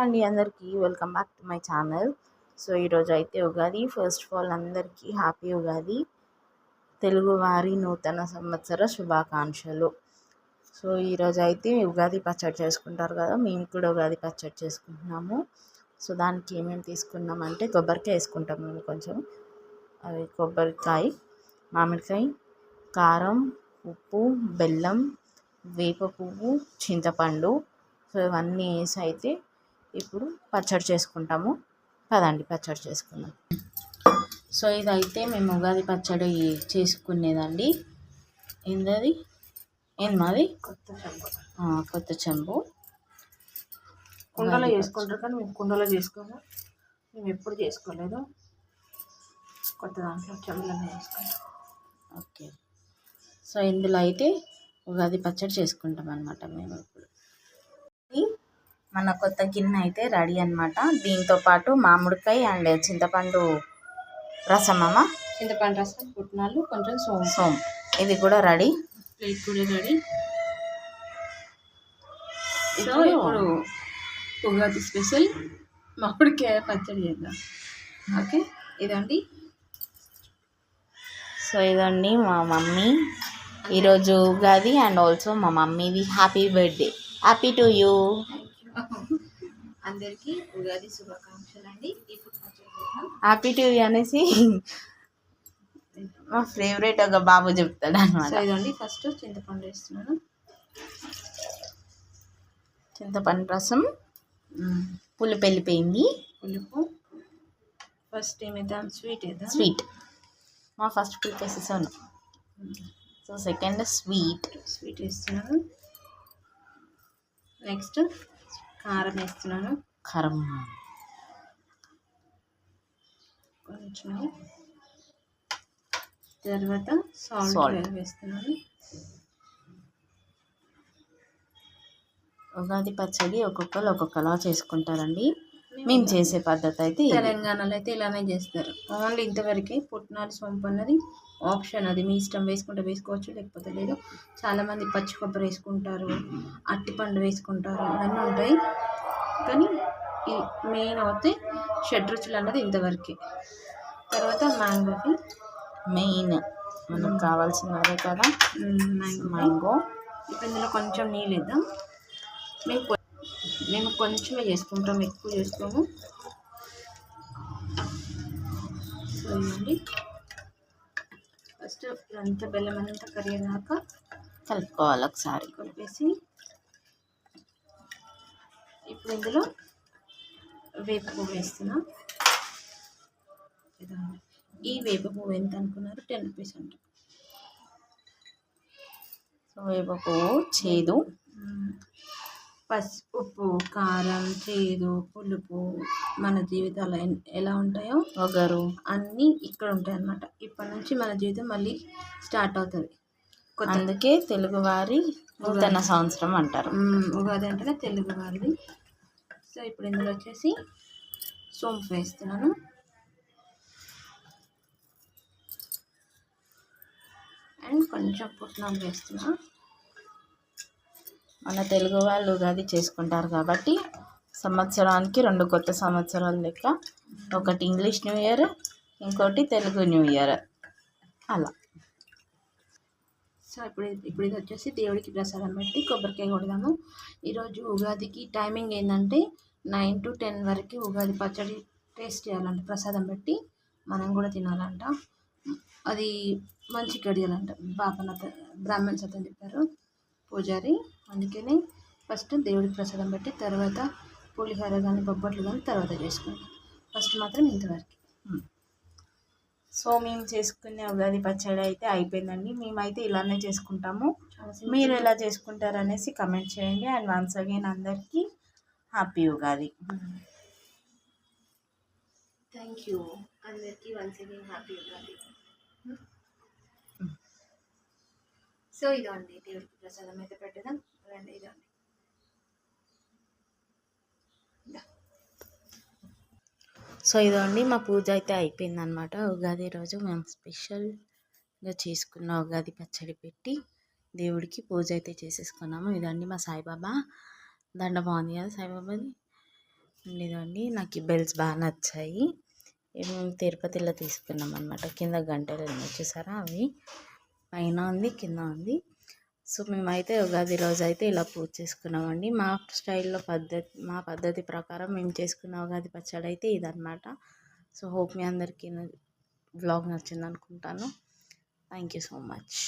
అండి అందరికీ. Welcome back to my channel so ఈరోజు అయితే ఉగాది. ఫస్ట్ ఆఫ్ ఆల్ అందరికీ హ్యాపీ ఉగాది. తెలుగువారి నూతన సంవత్సర శుభాకాంక్షలు. సో ఈరోజు అయితే ఉగాది పచ్చడి చేసుకుంటారు కదా మేము కూడా ఉగాది పచ్చడి చేసుకుంటున్నాము. సో దానికి ఏమేమి తీసుకున్నామంటే కొబ్బరికాయ వేసుకుంటాం మేము కొంచెం. అవి కొబ్బరికాయ మామిడికాయ కారం ఉప్పు బెల్లం వేప పువ్వు చింతపండు. సో ఇవన్నీ వేసి అయితే ఇప్పుడు పచ్చడి చేసుకుంటాము. పదండి పచ్చడి చేసుకుందాం. సో ఇదైతే మేము ఉగాది పచ్చడి చేసుకునేదండి. ఏందది? ఏంది మాది కొత్త చెంబు. కొత్త చెంబు. కుండలో చేసుకుంటారు కానీ మేము కుండలో చేసుకోము. మేము ఎప్పుడు చేసుకోలేదు. కొత్త దాంట్లో చెంబులోనే చేసుకుంటాం. ఓకే. సో ఇందులో అయితే ఉగాది పచ్చడి చేసుకుంటాం అనమాట మేము ఇప్పుడు. మన కొత్త గిన్నె అయితే రెడీ అనమాట దీంతో పాటు మామిడికాయ అండ్ చింతపండు రసం అమ్మ. చింతపండు రసం పుట్నాలు కొంచెం సోము సోమ్ ఇది కూడా రెడీ. ప్లేట్ కూడా రెడీ. సో ఇప్పుడు- ఇప్పుడు ఉగాది స్పెషల్ మామిడికాయ పచ్చడి చేద్దాం. ఓకే ఇదండి. సో ఇదండి మా మమ్మీ. ఈరోజు ఉగాది అండ్ ఆల్సో మా మమ్మీది happy birthday. Happy to you. అందరికీ ఉగాది శుభాకాంక్షలు అండి ఇప్పుడు హ్యాపీ టు యూ అనేసి మా ఫేవరెట్ ఒక బాబు చెప్తాడు అనమాట ఇదండి ఫస్ట్ చింతపండు వేస్తున్నాను. చింతపండు రసం. పులుపు వెళ్ళిపోయింది పులుపు. ఫస్ట్ ఏమిద్దాం? స్వీట్ వేద్దాం స్వీట్ మా ఫస్ట్ పులుపు వేసేసాను. సో సెకండ్ స్వీట్ స్వీట్ వేస్తున్నాను. నెక్స్ట్ కారం వేస్తున్నాను. కారం. కొంచెం తర్వాత. సాల్ట్ వేస్తున్నాను. ఉగాది పచ్చడి ఒక్కొక్కరు ఒక్కొక్కలా చేసుకుంటారండి. మేము చేసే పద్ధతి అయితే. తెలంగాణలో అయితే ఇలానే చేస్తారు. ఓన్లీ ఇంతవరకే పుట్నాలు సొంపు అన్నది ఆప్షన్ అది. మీ ఇష్టం వేసుకుంటే వేసుకోవచ్చు లేకపోతే లేదు. చాలామంది పచ్చి కొబ్బరి వేసుకుంటారు అట్టిపండు వేసుకుంటారు ఇవన్నీ ఉంటాయి. కానీ ఈ మెయిన్ అయితే షడ్ రుచులు అన్నది ఇంతవరకే. తర్వాత మ్యాంగోకి మెయిన్ మనకు కావాల్సిన అదే కదా. మ్యాంగో. మ్యాంగో. ఇప్పుడు ఇందులో కొంచెం నీళ్ళు వేద్దాం. మేము కొ- మేము కొంచెమే చేసుకుంటాం ఎక్కువ చేసుకోము. సో ఇవ్వండి ఫస్ట్ ఇదంతా బెల్లం అంతా కరిగేదాకా కలుపుకోవాలి ఒకసారి. కలిపేసి ఇప్పుడు ఇందులో వేప పువ్వు వేస్తున్నా. ఈ వేప పువ్వు ఎంత అనుకున్నారు? టెన్ రూపీస్ అంట. సో వేప పువ్వు చేదు. పసుపు ఉప్పు కారం చేదు పులుపు మన జీవితాలు ఎలా ఉంటాయో ఒగరు అన్నీ ఇక్కడ ఉంటాయి అన్నమాట ఇప్పటి నుంచి మన జీవితం మళ్ళీ స్టార్ట్ అవుతుంది. అందుకే తెలుగువారి నూతన సంవత్సరం అంటారు. ఉగాది అంటేనే తెలుగు వారిది. సో ఇప్పుడు ఇందులో వచ్చేసి సోంపు వేస్తున్నాను. అండ్ కొంచెం పుట్నాలు వేస్తున్నా. మన తెలుగు వాళ్ళు ఉగాది చేసుకుంటారు కాబట్టి సంవత్సరానికి రెండు కొత్త సంవత్సరాలు లెక్క. ఒకటి ఇంగ్లీష్ న్యూ ఇయర్ ఇంకోటి తెలుగు న్యూ ఇయర్. అలా. సో ఇప్పుడు ఇప్పుడు ఇది వచ్చేసి దేవుడికి ప్రసాదం పెట్టి కొబ్బరికాయ కొడదాము. ఈరోజు ఉగాదికి టైమింగ్ ఏంటంటే నైన్ టు టెన్ వరకు ఉగాది పచ్చడి టేస్ట్ చేయాలంట ప్రసాదం పెట్టి మనం కూడా తినాలంట. అది మంచి గడియాలంట బాపన బ్రాహ్మణ్స్ అతను చెప్పారు. పూజారి అందుకని ఫస్ట్ దేవుడికి ప్రసాదం పెట్టి తర్వాత పులిహోర కానీ బొబ్బట్లు కానీ తర్వాత చేసుకుంటాం. ఫస్ట్ మాత్రం ఇంతవరకు. సో మేము చేసుకునే ఉగాది పచ్చడి అయితే అయిపోయిందండి. మేమైతే ఇలానే చేసుకుంటాము. మీరు ఎలా చేసుకుంటారు అనేసి కమెంట్ చేయండి. అండ్ వన్స్ అగైన్ అందరికీ హ్యాపీ ఉగాది. Thank you. అందరికీ once again happy Ugadi. So ఇదండి దేవుడికి ప్రసాదం అయితే పెట్టడం రండి ఇదండి సో ఇదండి మా పూజ అయితే అయిపోయిందనమాట ఉగాది రోజు మేము స్పెషల్గా చేసుకున్న ఉగాది పచ్చడి పెట్టి దేవుడికి పూజ అయితే చేసేసుకున్నాము. ఇదండి మా సాయిబాబా దండ బాగుంది కదా సాయిబాబాది. ఇదండి నాకు ఈ బెల్స్ బాగా నచ్చాయి. మేము తిరుపతిలో తీసుకున్నాం అనమాట కింద గంటలు చూసారా అవి? పైన ఉంది కింద ఉంది. సో మేమైతే ఉగాది రోజు అయితే ఇలా పూజ చేసుకున్నామండి. మా స్టైల్లో పద్ధతి మా పద్ధతి ప్రకారం మేము చేసుకున్న ఉగాది పచ్చడి అయితే ఇదనమాట సో హోప్ మీ అందరికీ వ్లాగ్ నచ్చింది అనుకుంటాను థ్యాంక్ యూ సో మచ్.